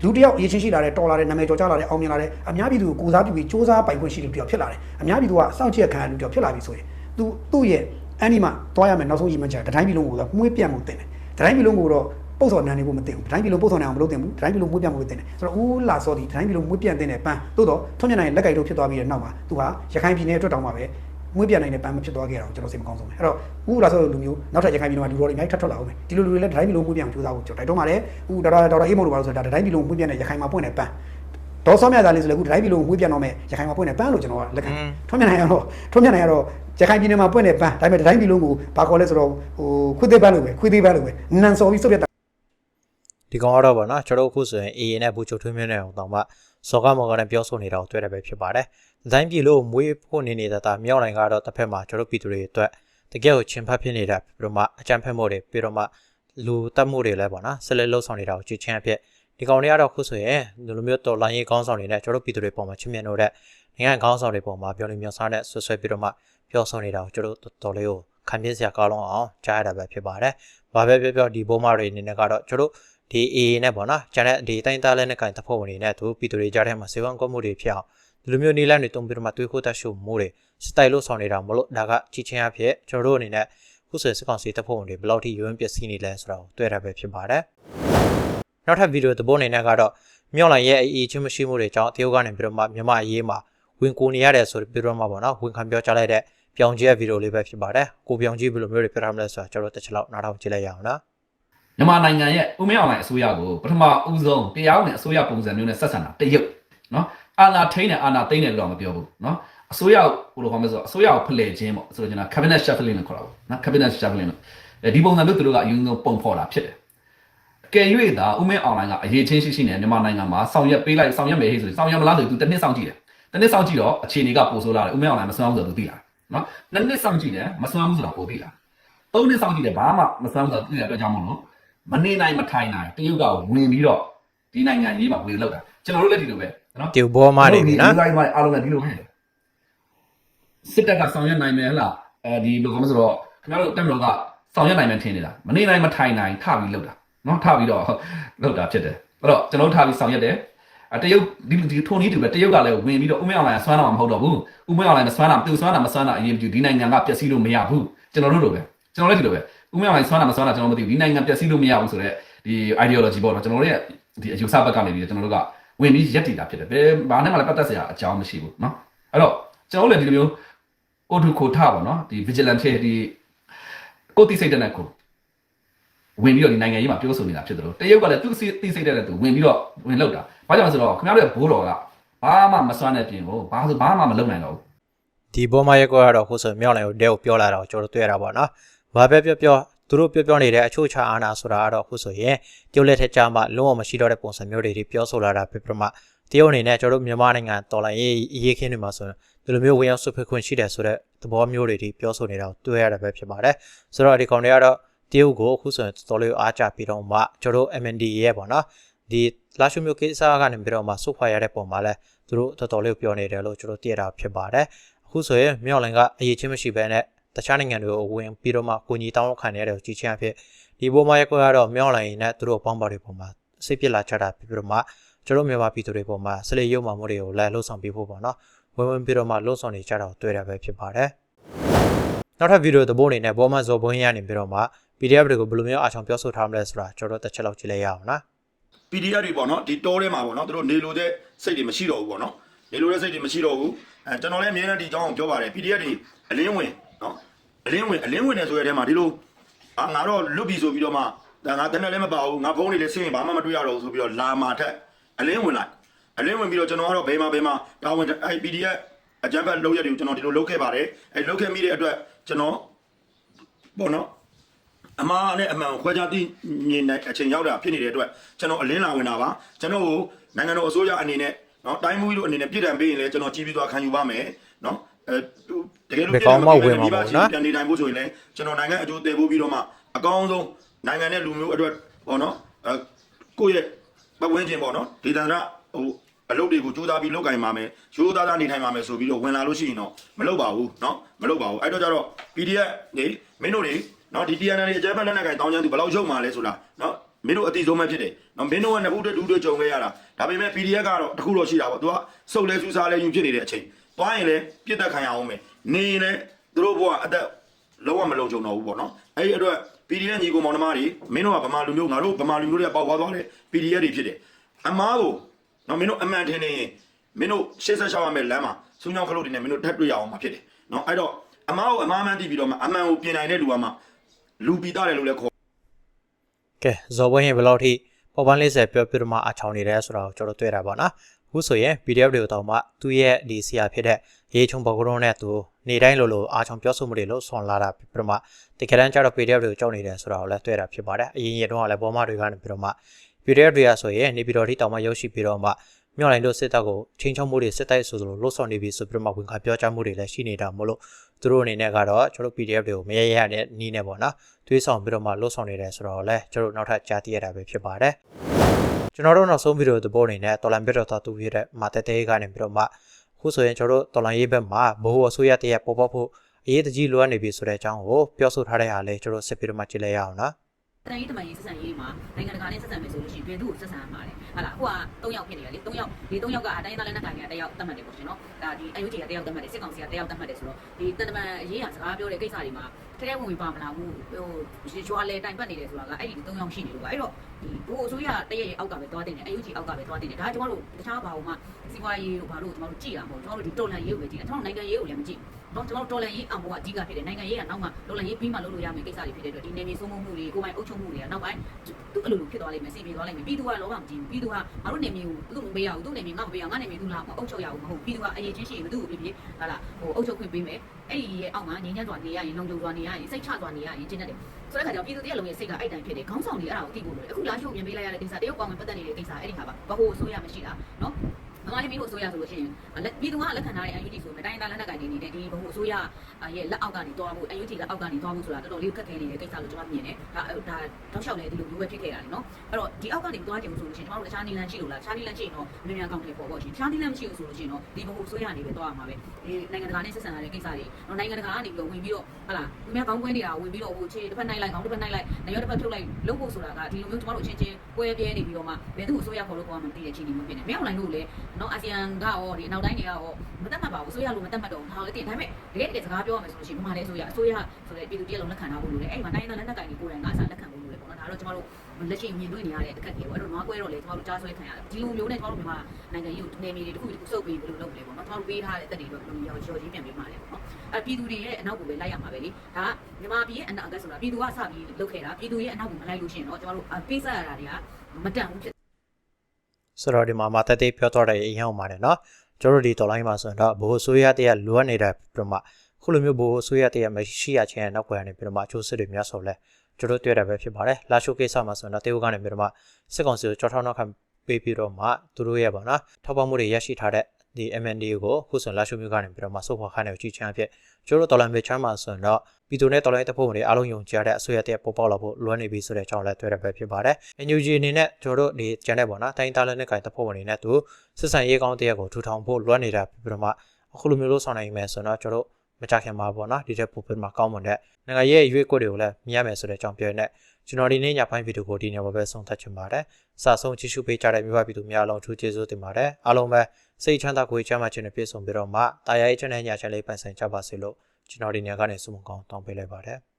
လူတယောက်အရေးချင်းရှိလာတဲ့တော်လာတဲ့နာမည်ကျော်ကြားလာတဲ့အောင်မြင်လာတဲ့အများပြည်သူကိုကိုစားပြုပြီးစူးစမ်းပိုင်ခွင့်ရှိတဲ့တယောက်ဖြစ်လာတယ်အများပြည်သူကစောင့်ကြည့်ခံရတဲ့တယောက်ဖြစ်လာပြီဆိုရင်သူသူ့ရဲ့ အန်ဒီမှာတွားရမယ်နောက်ဆုံးရည်မှန်းချက်တိုင်းပြည်လုံးကိုမွေးပြတ်မှုတင်တယ်တိုင်းပြည်လုံးကိုတော့ပုတ်စော်နန်းနေဖို့မတင်ဘူးတိုင်းပြည်လုံးပုတ်စော်နန်းအောင်မလုပ်တင်ဘူးတိုင်းပြည်လုံးမွေးပြတ်မှုတင်တယ်ဆိုတော့ဦးလာစောဒီတိုင်းပြည်လုံးမွေးပြတ်တင်တယ်ပန်းသို့တော့ထွန်းမြတ်နိုင်လက်ကင်တို့ဖြစ်သွားပြီးတဲ့နောက်မှာသူဟာရခိုင်ပြည်နယ်အတွက်တောင်မှပဲမွေးပြတ်နိုင်တဲ့ပန်းမဖြစ်သွားခဲ့တာကိုကျွန်တော်စိတ်မကောင်းဆုံးပဲအဲ့တော့ဦးလာစောလူမျိုးနောက်ထပ်ရခိုင်ပြည်နယ်မှာလူတော်တွေအများကြီးထပ်ထွက်လာအောင်ပဲဒီလိုလူတွေလည်းတိုင်းပြည်လုံးမွေးပြတ်အောင်ကြိုးစားဖို့ကျွန်တော်တိုက်တွန်းပါတယ်ဦးဒေါက်တာဒေါက်တာအေးမို့လို့ပါလို့ဆိုတာတိုင်းပြည်လုံးမွေးပြတ်တဲ့ရခိုင်မှာပွင့်တဲ့ပန်းဒေါ်စောမြတ်သားလေးဆိုလည်းအခုတိုင်းပြည်လုံးမွေးပြတ်တော့မယ်ရခိုင်မှာပွင့်တဲ့ပန်းလို့ကျွန်တော်ကလက်ခံထွန်းမြတ်နိုင်ကတော့ထွန်းမြတ်နိုင်ကတော့ ရခိုင်ပြည်နယ်မှာပွင့်တဲ့ပန်းဒါပေမဲ့တိုင်းပြည်လုံးကိုဘာခေါ်လဲဆိုတော့ဟိုခွေးသေးပန်းလို့ပဲခွေးသေးပန်းလို့ပဲနန်စော်ပြီးစုပ်ပြတ်ဒီကောင်ကတော့ဗောနော်ကျွန်တော်တို့အခုဆိုရင် AA နဲ့ဘူချုပ်ထွေးမြင့်နေအောင်တောင်မှစော်ကမော်ကနဲ့ပြောဆိုနေတာကိုတွေ့ရပဲဖြစ်ပါတယ်။ဒိုင်းပြည်လို့မွေးဖို့နေနေတာတာမြောက်နိုင်ကတော့တစ်ဖက်မှာကျွန်တော်တို့ပြည်သူတွေအတွက်တကယ်ကိုချင်းဖတ်ဖြစ်နေတာပြီးတော့မှအကြမ်းဖက်မှုတွေပြီးတော့မှလူတက်မှုတွေလည်းဗောနော်ဆက်လက်လှုပ်ဆောင်နေတာကိုကြည့်ချင်းအဖြစ်ဒီကောင်တွေကတော့ခုဆိုရင်ဒီလိုမျိုးတော်လိုင်းရေးခေါင်းဆောင်တွေနဲ့ကျွန်တော်တို့ပြည်သူတွေပေါ်မှာချစ်မြတ်လို့တဲ့နိုင်ငံခေါင်းဆောင်တွေပေါ်မှာပြောလို့မျိုးစားနဲ့ဆွဆွဲပြီးတော့မှ ပြောဆိုနေတာကိုကျွန်တော်တို့တော်လေးကိုခံပြစရာကောင်းလုံးအောင်ကြားရတာပဲဖြစ်ပါတယ်။ဘာပဲပြောပြောဒီဘိုးမတွေအနေနဲ့ကတော့ကျွန်တော်တို့ဒီ AA နဲ့ပေါ့နော်ကျန်တဲ့ဒီတိုင်းသားလဲနဲ့ကင်တပ်ဖွဲ့ဝင်တွေနဲ့သူပြည်သူတွေကြားထဲမှာစေဝံကောမှုတွေဖြစ်အောင်ဒီလိုမျိုးနေလန်းတွေတုံပြီးတော့မှတွေးခိုးတတ်ရှုမှုတွေစတိုင်လို့ဆောင်နေတာမလို့ဒါကချီချင်းအဖြစ်ကျွန်တော်တို့အနေနဲ့ခုဆွေစစ်ကောင်စီတပ်ဖွဲ့ဝင်တွေဘယ်လောက်ထိရုံးပျက်စီးနေလဲဆိုတာကိုတွေ့ရပဲဖြစ်ပါတယ်နောက်ထပ်ဗီဒီယိုသဘောအနေနဲ့ကတော့မြောက်လိုင်ရဲ့အအေးချင်းမရှိမှုတွေကြောင့်တရုတ်ကနေပြီးတော့မှမြန်မာအရေးမှာဝင်ကိုနေရတယ်ဆိုပြီးတော့မှပေါ့နော်ဝင်ခံပြောကြားလိုက်တဲ့ ပြောင်ကြီးရဲ့ဗီဒီယိုလေးပဲဖြစ်ပါတယ်ကိုပြောင်ကြီးဘယ်လိုမျိုးတွေပြထားမလဲဆိုတာကျွန်တော်တစ်ချက်လောက်နားထောင်ကြည့်လိုက်ရအောင်နော်မြန်မာနိုင်ငံရဲ့ဦးမင်းအောင်လှိုင်အစိုးရကိုပထမဦးဆုံးတရားဝင်အစိုးရပုံစံမျိုးနဲ့ဆက်ဆံတာတရုတ်နော်အာဏာထိန်းတယ်အာဏာသိမ်းတယ်လို့တော့မပြောဘူးနော်အစိုးရကိုဘယ်လိုခေါ်မလဲဆိုတော့အစိုးရကိုဖလှယ်ခြင်းပေါ့ဆိုတော့ကျွန်တော် cabinet shuffling လို့ခေါ်တာပေါ့နော် cabinet shuffling လို့အဲဒီပုံစံမျိုးသူတို့ကအရင်ဆုံးပုံဖော်တာဖြစ်တယ်ကဲ၍သာဦးမင်းအောင်လှိုင်ကအရေးချင်းရှိရှိနဲ့မြန်မာနိုင်ငံမှာဆောင်ရွက်ပေးလိုက်ဆောင်ရွက်မယ်ဟဲ့ဆိုရင်ဆောင်ရွက်မလားဆိုသူတစ်နှစ်ဆောင်ကြည့်တယ်တစ်နှစ်ဆောင်ကြည့်တော့အခြေအနေကပိုဆိုးလာတယ်ဦးမင်းအောင်လှိုင်မစွမ်းဘူးဆိုတော့သူသိလာ နော်နှစ်နှစ်ဆောင်ကြည့်တယ်မစွမ်းဘူးဆိုတော့ပိုသိလာသုံးနှစ်ဆောင်ကြည့်တယ်ဘာမှမစွမ်းဘူးဆိုတော့သိတဲ့အတွက်ကြောင့်မလို့မနေနိုင်မထိုင်နိုင်တရုတ်ကဝင်ပြီးတော့ဒီနိုင်ငံရေးမှာဝင်လောက်တာကျွန်တော်တို့လည်းဒီလိုပဲနော်တီဘောမတွေနော်ဒီတိုင်းမှာအားလုံးကဒီလိုပဲစစ်တပ်ကဆောင်ရွက်နိုင်မယ်ဟလားအဲဒီလိုကမဆိုတော့ခင်ဗျားတို့တက်မလို့ကဆောင်ရွက်နိုင်မယ်ထင်နေတာမနေနိုင်မထိုင်နိုင်ထပြီးလောက်တာနော်ထပြီးတော့လောက်တာဖြစ်တယ်အဲ့တော့ကျွန်တော်တို့ထပြီးဆောင်ရွက်တယ်အ တရုတ်ဒီဒီထိုနည်းတူပဲတရုတ်ကလည်းဝင်ပြီးတော့ဥမေအောင်လိုင်းဆွမ်းတာမှမဟုတ်တော့ဘူးဥမေအောင်လိုင်းမဆွမ်းတာသူဆွမ်းတာမဆွမ်းတာအရင်ပြူဒီနိုင်ငံကပျက်စီးလို့မရဘူးကျွန်တော်တို့လိုပဲကျွန်တော်လည်းဒီလိုပဲဥမေအောင်လိုင်းဆွမ်းတာမဆွမ်းတာကျွန်တော်မသိဘူးဒီနိုင်ငံပျက်စီးလို့မရဘူးဆိုတော့ဒီ ideology ပေါ့နော်ကျွန်တော်တို့ရဲ့ဒီအယူဆဘက်ကနေပြီးကျွန်တော်တို့ကဝင်ပြီးရက်တည်တာဖြစ်တယ်ဘယ်ဘာနဲ့မှလည်းပတ်သက်စရာအကြောင်းမရှိဘူးနော်အဲ့တော့ကျွန်တော်လည်းဒီလိုမျိုးကိုထုကိုထပေါ့နော်ဒီ vigilante ဒီကိုတိစိတ်တဲ့နဲ့ကိုဝင်ပြီးတော့ဒီနိုင်ငံရေးမှာပြောဆိုနေတာဖြစ်တယ်လို့တရုတ်ကလည်းသူ့တိစိတ်တဲ့နဲ့သူဝင်ပြီးတော့ဝင်လောက်တာ ဘာကြောင့်လဲဆိုတော့ခင်ဗျားတို့ရဲ့ဘိုးတော်ကဘာမှမစွမ်းတဲ့ပြင်ကိုဘာဆိုဘာမှမလုပ်နိုင်တော့ဘူးဒီဘောမရက်ကွက်ကတော့ခုဆိုမြောက်လိုင်ကိုတဲကိုပြောလာတော့ကျွန်တော်တို့တွေ့ရတာပေါ့နော်။ဘာပဲပြောပြောသူတို့ပြောပြောနေတဲ့အချို့ချအာနာဆိုတာကတော့ခုဆိုရင်တရုတ်လက်ထက်ကြမှာလုံးဝမရှိတော့တဲ့ပုံစံမျိုးတွေဒီပြောဆိုလာတာဖြစ်ပြမတရုတ်အနေနဲ့ကျွန်တော်တို့မြန်မာနိုင်ငံတော်လိုင်းရေးအရေးခင်းတွေမှာဆိုရင်ဒီလိုမျိုးဝင်ရောက်ဆွတ်ဖက်ခွင့်ရှိတယ်ဆိုတဲ့သဘောမျိုးတွေဒီပြောဆိုနေတာကိုတွေ့ရတာပဲဖြစ်ပါတယ်။ဆိုတော့ဒီကောင်တွေကတော့တရုတ်ကိုအခုဆိုရင်တော်တော်လေးအားကြပြီးတော့မှကျွန်တော်တို့ MND ရဲ့ပေါ့နော် ဒီလာရှုမျိုးကိစ္စကနေပြီးတော့မှစုခွာရတဲ့ပုံမှာလဲသူတို့တော်တော်လေးပြောနေတယ်လို့ကျွန်တော်သိရတာဖြစ်ပါတယ်။အခုဆိုရင်မြောက်လိုင်ကအရေးချင်းမရှိဘဲနဲ့တခြားနိုင်ငံတွေကိုဝင်ပြီးတော့မှကိုကြီးတောင်းခံရတယ်ကိုကြည်ချင်းအဖြစ်ဒီဘိုးမရက်ကွက်ကတော့မြောက်လိုင်နဲ့သူတို့ပေါင်းပါတွေပုံမှာစိတ်ပြစ်လာချတာပြီးပြီးတော့မှကျွန်တော်မြန်မာပြည်သူတွေပုံမှာစလေရုံမှမှုတွေကိုလည်းလှုပ်ဆောင်ပေးဖို့ပေါ့နော်ဝင်ဝင်ပြီးတော့မှလှုပ်ဆောင်နေကြတာကိုတွေ့ရပဲဖြစ်ပါတယ်နောက်ထပ်ဗီဒီယိုသဘောအနေနဲ့ဘောမဇော်ဘုန်းရနေပြီးတော့မှ PDF တွေကိုဘယ်လိုမျိုးအားချောင်ပြောဆိုထားမလဲဆိုတာကျွန်တော်တို့တစ်ချက်လောက်ကြည့်လိုက်ရအောင်နော် PDF တွေပေါ့နော်ဒီတောထဲမှာပေါ့နော်သူတို့နေလို့တဲ့စိတ်တွေမရှိတော့ဘူးပေါ့နော်နေလို့တဲ့စိတ်တွေမရှိတော့ဘူးအဲကျွန်တော်လည်းအမြဲတမ်းဒီအကြောင်းကိုပြောပါတယ် PDF တွေအလင်းဝင်နော်အလင်းဝင်အလင်းဝင်နေဆိုရတဲ့မှာဒီလိုအာငါတော့လွတ်ပြီဆိုပြီးတော့မှဒါငါတနေ့လည်းမပါဘူးငါဖုန်းတွေလည်းဆင်းရင်ဘာမှမတွေ့ရတော့ဘူးဆိုပြီးတော့လာမာထက်အလင်းဝင်လိုက်အလင်းဝင်ပြီးတော့ကျွန်တော်ကတော့ဘယ်မှာဘယ်မှာတာဝန်အဲ PDF အကြမ်းဖက်လုပ်ရက်တွေကိုကျွန်တော်ဒီလိုလုပ်ခဲ့ပါတယ်အဲလုပ်ခဲ့မိတဲ့အတွက်ကျွန်တော်ပေါ့နော် အမှားနဲ့အမှန်ကိုခွဲခြားသိမြင်တဲ့အချိန်ရောက်တာဖြစ်နေတဲ့အတွက်ကျွန်တော်အလင်းလာဝင်တာပါကျွန်တော်ကိုနိုင်ငံတော်အစိုးရအနေနဲ့เนาะတိုင်းမှုကြီးတို့အနေနဲ့ပြည်ထန်ပေးရင်လည်းကျွန်တော်ကြည်ပြီးသွားခံယူပါမယ်เนาะအဲတကယ်လို့ ဘယ်ကောင်မှဝင်မှာမဟုတ်နော် ပြန်နေတိုင်းဖို့ဆိုရင်လည်းကျွန်တော်နိုင်ငံအကျိုးတည်ဖို့ပြီးတော့မှအကောင်းဆုံးနိုင်ငံနဲ့လူမျိုးအတွက်ပေါ့နော်အဲကိုယ့်ရဲ့ပတ်ဝန်းကျင်ပေါ့နော်ဒေသန္တရဟိုအလုပ်တွေကိုကြိုးစားပြီးလုပ်ကင်ပါမယ်ရိုးသားသားနေထိုင်ပါမယ်ဆိုပြီးတော့ဝင်လာလို့ရှိရင်တော့မလုပ်ပါဘူးเนาะမလုပ်ပါဘူးအဲ့တော့ကျတော့ PDF နေမင်းတို့တွေ နော်ဒီ TNN တွေအကြမ်းဖက်လက်နက်ကင်တောင်းချမ်းသူဘယ်လောက်ရုပ်မှာလဲဆိုတာနော်မင်းတို့အတိဆုံးပဲဖြစ်တယ်နော်မင်းတို့ကနှစ်ဖူးတက်ဒူးတွေကြုံခဲ့ရတာဒါပေမဲ့ PDF ကတော့တခုတော့ရှိတာပေါ့သူကစုပ်လဲစူးစားလဲယူဖြစ်နေတဲ့အချိန်သွားရင်လည်းပြစ်တက်ခံရအောင်ပဲနေရင်လည်းသူတို့ဘဝအသက်လုံးဝမလုံခြုံတော့ဘူးပေါ့နော်အဲ့ဒီအတွက် PDF ညီကောင်မောင်နှမတွေမင်းတို့ကဗမာလူမျိုးငါတို့ဗမာလူမျိုးတွေကပေါက်ွားသွားတယ် PDF တွေဖြစ်တယ်အမားကိုနော်မင်းတို့အမှန်ထင်နေရင်မင်းတို့86ရမယ်လမ်းမှာစူးညောင်းခလုတ်တွေနဲ့မင်းတို့ထပ်တွေ့ရအောင်မှာဖြစ်တယ်နော်အဲ့တော့အမားကိုအမားမှန်းသိပြီးတော့မှအမှန်ကိုပြင်နိုင်တဲ့လူကမှ လူပီတာတယ်လို့လည်းခေါ်ကဲဇော်ဘွင်းရင်ဘယ်လောက်ထိပေါ်ပန်း40ပြောပြတော့မှအချောင်နေတယ်ဆိုတာကိုကျွန်တော်တွေ့တာပေါ့နော်အခုဆိုရင် PDF တွေကိုတော့မှသူ့ရဲ့ဒီဆရာဖြစ်တဲ့ရေးချုံဘောကရုံးနဲ့သူနေတိုင်းလိုလိုအားချောင်ပြောဆိုမှုတွေလို့ဆွန်လာတာပြတော့မှတကယ်တမ်းကျတော့ PDF တွေကိုကြောက်နေတယ်ဆိုတာကိုလည်းတွေ့တာဖြစ်ပါတယ်အရင်ရတော့ကလည်းဘောမတွေကနေပြတော့မှ PDF တွေကဆိုရင်နေပြည်တော်ထိတောင်မှရောက်ရှိပြီးတော့မှမြောက်လိုင်းတို့စစ်တပ်ကိုချင်းချောင်းမှုတွေစစ်တိုက်ဆိုသလိုလှုပ်ဆောင်နေပြီဆိုပြီးတော့မှဝင်ခါပြောကြားမှုတွေလည်းရှိနေတာမို့လို့ သူတို့အနေနဲ့ကတော့ကျွန်တော် PDF တွေကိုမရရတဲ့နီးနေပေါ့နော်တွေးဆောင်ပြီးတော့မှလှုပ်ဆောင်နေတယ်ဆိုတော့လည်းကျွန်တော်နောက်ထပ်ကြားသိရတာပဲဖြစ်ပါတယ်ကျွန်တော်တို့နောက်ဆုံးဗီဒီယိုသဘောအနေနဲ့တော်လန်ဘစ်တော်သာသူပြတဲ့မာတဲတဲကနေပြီးတော့မှအခုဆိုရင်ကျွန်တော်တို့တော်လန်ရေးဘက်မှာဘိုးအစိုးရတရက်ပေါ်ပေါက်ဖို့အရေးတကြီးလိုအပ်နေပြီဆိုတဲ့အကြောင်းကိုပြောဆိုထားတဲ့အားလည်းကျွန်တော်စစ်ပြီးတော့မှကြည့်လိုက်ရအောင်နော်တန်ရေးတမန်ရေးဆက်ဆံရေးမှာနိုင်ငံတကာနဲ့ဆက်ဆံမယ်ဆိုလို့ရှိရင်ဘယ်သူ့ကိုဆက်ဆံရမှာလဲ ဟာလားအခုက3ယောက်ဖြစ်နေတယ်လေ3ယောက်ဒီ3ယောက်ကတိုင်းသားလက်နက်ကိုင်ကတယောက်တတ်မှတ်တယ်ပေါ့ရှင်နော်ဒါဒီ UNG ကတယောက်တတ်မှတ်တယ်စစ်ကောင်စီကတယောက်တတ်မှတ်တယ်ဆိုတော့ဒီတန်တမန်ရေးရစကားပြောတဲ့ကိစ္စတွေမှာထဲထဲဝင်ဝင်ပါမလားဘူးဟိုရွာလေတိုင်ပတ်နေတယ်ဆိုတာကအဲ့ဒီ3ယောက်ရှိနေလို့ပါအဲ့တော့ဒီဘိုးအစိုးရတရက်ရဲ့အောက်ကပဲသွားတင်တယ် UNG အောက်ကပဲသွားတင်တယ်ဒါကျွန်တော်တို့တခြားဘာလို့မှစီးပွားရေးတို့ဘာလို့ကျွန်တော်တို့ကြည့်တာမဟုတ်ကျွန်တော်တို့ဒီတော်လန်ရေးကိုပဲကြည့်တယ်ကျွန်တော်နိုင်ငံရေးကိုလည်းမကြည့် တော့ကျွန်တော်တော်လန်ရေးအမောကအဓိကဖြစ်တယ်နိုင်ငံရေးကနောက်မှတော်လန်ရေးပြီးမှလုပ်လို့ရမယ်ကိစ္စတွေဖြစ်တဲ့အတွက်ဒီနေမြေစိုးမိုးမှုတွေကိုယ်ပိုင်အုပ်ချုပ်မှုတွေကနောက်ပိုင်းသူ့အလိုလိုဖြစ်သွားလိမ့်မယ်စီပြေသွားလိမ့်မယ်ပြီးသူကလောကမကြည့်ဘူးပြီးသူကငါတို့နေမြေကိုသူ့မပေးရဘူးသူ့နေမြေငါမပေးရငါနေမြေသူ့လာမအုပ်ချုပ်ရဘူးမဟုတ်ပြီးသူကအရေးချင်းရှိရင်ဘသူ့ကိုပြပြဟာလားဟိုအုပ်ချုပ်ခွင့်ပေးမယ်အဲ့ဒီရဲ့အောက်မှာငြိမ်းချမ်းစွာနေရရင်လုံခြုံစွာနေရရင်စိတ်ချစွာနေရရင်ကျင်းတတ်တယ်ဆိုတဲ့ခါကျတော့ပြည်သူတရက်လုံးရဲ့စိတ်ကအဲ့တိုင်ဖြစ်တယ်ခေါင်းဆောင်တွေအဲ့ဒါကိုသိဖို့လိုတယ်အခုလာရှို့ပြန်ပေးလိုက်ရတဲ့ကိစ္စတရုတ်ကောင်ဝင်ပတ်သက်နေတဲ့ကိစ္စအဲ့ဒီဟာပါဘဟုအစိုးရမရှိတာနော် မမလေးမင်းတို့အစိုးရဆိုလို့ရှိရင်ပြည်သူကလက်ခံထားတဲ့ UNG ဆိုရင်တိုင်းသားလက်နက်ကိုင်နေနေတဲ့ဒီဘဟုအစိုးရရဲ့လက်အောက်ကနေတွားဖို့ UNG လက်အောက်ကနေတွားဖို့ဆိုတာတော်တော်လေးခက်ခဲနေတဲ့ကိစ္စလို့ကျွန်တော်မြင်တယ်ဒါဒါတောက်လျှောက်နေဒီလိုမျိုးပဲဖြစ်ခဲ့တာလေနော်အဲ့တော့ဒီအောက်ကနေတွားကြည့်လို့ဆိုလို့ရှိရင်ကျွန်တော်တို့တခြားနီလန်ရှိလို့လားတခြားနီလန်ရှိရင်တော့မြန်မြန်ကောင်းတယ်ပေါ့ပေါ့ရှင်တခြားနီလန်မရှိဘူးဆိုလို့ရှိရင်တော့ဒီဘဟုအစိုးရနေပဲတွားရမှာပဲဒီနိုင်ငံတကာနဲ့ဆက်ဆံရတဲ့ကိစ္စတွေတော့နိုင်ငံတကာကနေပြီးတော့ဝင်ပြီးတော့ဟာလားသူများကောင်းကွင်းနေတာဝင်ပြီးတော့ဟိုခြေတစ်ဖက်နိုင်လိုက်ကောင်းတစ်ဖက်နိုင်လိုက်နေရောတစ်ဖက်ထုတ်လိုက်လုပ်ဖို့ဆိုတာကဒီလိုမျိုးကျွန်တော်တို့အချင်းချင်းပွဲပြဲနေပြီးတော့မှဘယ်သူ့အစိုးရခေါ်လို့ခေါ်မှမသိတဲ့ချင်းနေမျိုးဖြစ်နေမြောက်နိုင်လို့လေနော်အာဆီယံကရောဒီနောက်တိုင်းတွေကရောမတတ်မှတ်ပါဘူးအစိုးရလို့မတတ်မှတ်တော့ဒါလည်းတင်ဒါပေမဲ့တကယ်တကယ်စကားပြောရမယ်ဆိုလို့ရှိရင်ဘာမှလည်းအစိုးရအစိုးရဆိုတဲ့ပြည်သူတရက်လုံးလက်ခံထားဖို့လိုတယ်အဲ့ဒီမှာတိုင်းဒေသလက်နက်ကိုင်တွေကိုယ်တိုင်ကအစားလက်ခံဖို့လိုတယ်ပေါ့နော်ဒါတော့ကျွန်တော်တို့လက်ရှိမြင်တွေ့နေရတဲ့အခက်အခဲပေါ့အဲ့တော့နွားကွဲတော့လေကျမတို့ကြားဆွဲခံရတယ်ဒီလိုမျိုးနဲ့ကျမတို့မြန်မာနိုင်ငံကြီးကိုနေမီတွေတစ်ခုတစ်ခုစုပ်ပြီးဘယ်လိုလုပ်မလဲပေါ့နော်ကျမတို့ပေးထားတဲ့တက်တွေတော့ဘယ်လိုရောရောကြီးပြန်ပေးမှလဲပေါ့နော်အဲ့ပြည်သူတွေရဲ့အနောက်ကိုပဲလိုက်ရမှာပဲလေဒါကမြန်မာပြည်ရဲ့အနောက်ကဆိုတာပြည်သူကစပြီးလုပ်ခဲ့တာပြည်သူရဲ့အနောက်ကိုမလိုက်လို့ရှိရင်တော့ကျမတို့ပေးဆက်ရတာတွေကမတန်ဘူးဖြစ် ဆိုတော့ဒီမှာမာတက်တေးပြောတော့တဲ့အရင်အောင်ပါတယ်နော်ကျွန်တော်တို့ဒီတော်လိုင်းမှာဆိုရင်တော့ဘိုးဆိုးရတဲ့လိုအပ်နေတဲ့ပြမခုလိုမျိုးဘိုးဆိုးရတဲ့မရှိရခြင်းနောက်ွယ်ကနေပြမအချိုးစစ်တွေများဆိုလဲကျွန်တော်တွေ့ရပဲဖြစ်ပါတယ်လာရှိုကိစ္စမှာဆိုရင်တော့တေဝကနေပြမစစ်ကောင်စီကိုကြောထောက်နောက်ခံပေးပြီးတော့မှသူတို့ရဲ့ပေါ့နော်ထောက်ပံ့မှုတွေရရှိထားတဲ့ ဒီ MND ကိုခုဆိုလာရှိုမျိုးကနေပြီးတော့မှစုပ်ဖော်ခိုင်းနေကိုကြည့်ချမ်းအဖြစ်ကျွန်တော်တို့တော်လိုင်းမေချမ်းမှာဆိုရင်တော့ပြည်သူနဲ့တော်လိုင်းတပ်ဖွဲ့ဝင်တွေအားလုံးယုံကြတဲ့အစိုးရတဲ့ပေါ်ပေါက်လာဖို့လွှမ်းနေပြီဆိုတဲ့အကြောင်းလည်းတွေ့ရပဲဖြစ်ပါတယ်။ NUG အနေနဲ့ကျွန်တော်တို့ဒီကျန်တဲ့ပေါ့နော်တိုင်းသားလက်နက်ကိုင်တပ်ဖွဲ့ဝင်တွေနဲ့သူစစ်ဆန်ရေးကောင်းတရက်ကိုထူထောင်ဖို့လွှမ်းနေတာပြီးတော့မှအခုလိုမျိုးလို့ဆောင်နိုင်မယ်ဆိုတော့ကျွန်တော်တို့မကြခင်မှာပေါ့နော်ဒီတဲ့ပုံပြမှာကောင်းမွန်တဲ့နိုင်ငံရဲ့ရွေးကွက်တွေကိုလည်းမြင်ရမယ်ဆိုတဲ့အကြောင်းပြောနေ ကျွန်တော်ဒီနေ့ညပိုင်းဗီဒီယိုကိုဒီနေ့မှာပဲဆုံးသတ်ချင်ပါတယ်။စာဆုံးကြည့်ရှုပေးကြတဲ့မြို့ပြည်သူများအလုံးထူးကျေးဇူးတင်ပါတယ်။အားလုံးပဲစိတ်ချမ်းသာကိုယ်ချမ်းသာခြင်းနဲ့ပြည့်စုံပြီးတော့မှတာယာရေးချမ်းသာညာချမ်းလေးပိုင်ဆိုင်ကြပါစေလို့ကျွန်တော်ဒီညကနေဆုမကောင်းတောင်းပေးလိုက်ပါတယ်။